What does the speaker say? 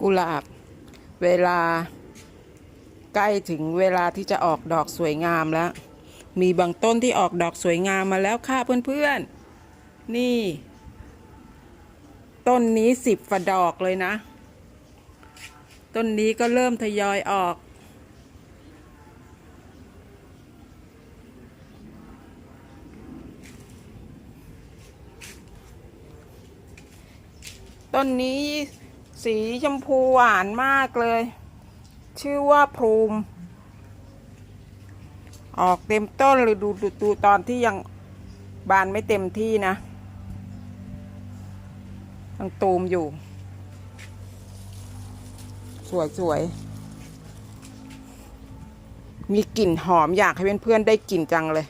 กุหลาบ เวลา ใกล้ถึงเวลาที่จะออกดอกสวยงามแล้ว มีบางต้นที่ออกดอกสวยงามมาแล้วค่ะเพื่อนๆ นี่ ต้นนี้สิบฝาดอกเลยนะ ต้นนี้ก็เริ่มทยอยออกต้นนี้ สีชมพูหวานมากเลย ชื่อว่าพรูม ออกเต็มต้นเลยดูดูดูตอนที่ยังบานไม่เต็มที่นะยังตูมอยู่ สวยสวยมีกลิ่นหอมอยากให้เพื่อนๆได้กลิ่นจังเลย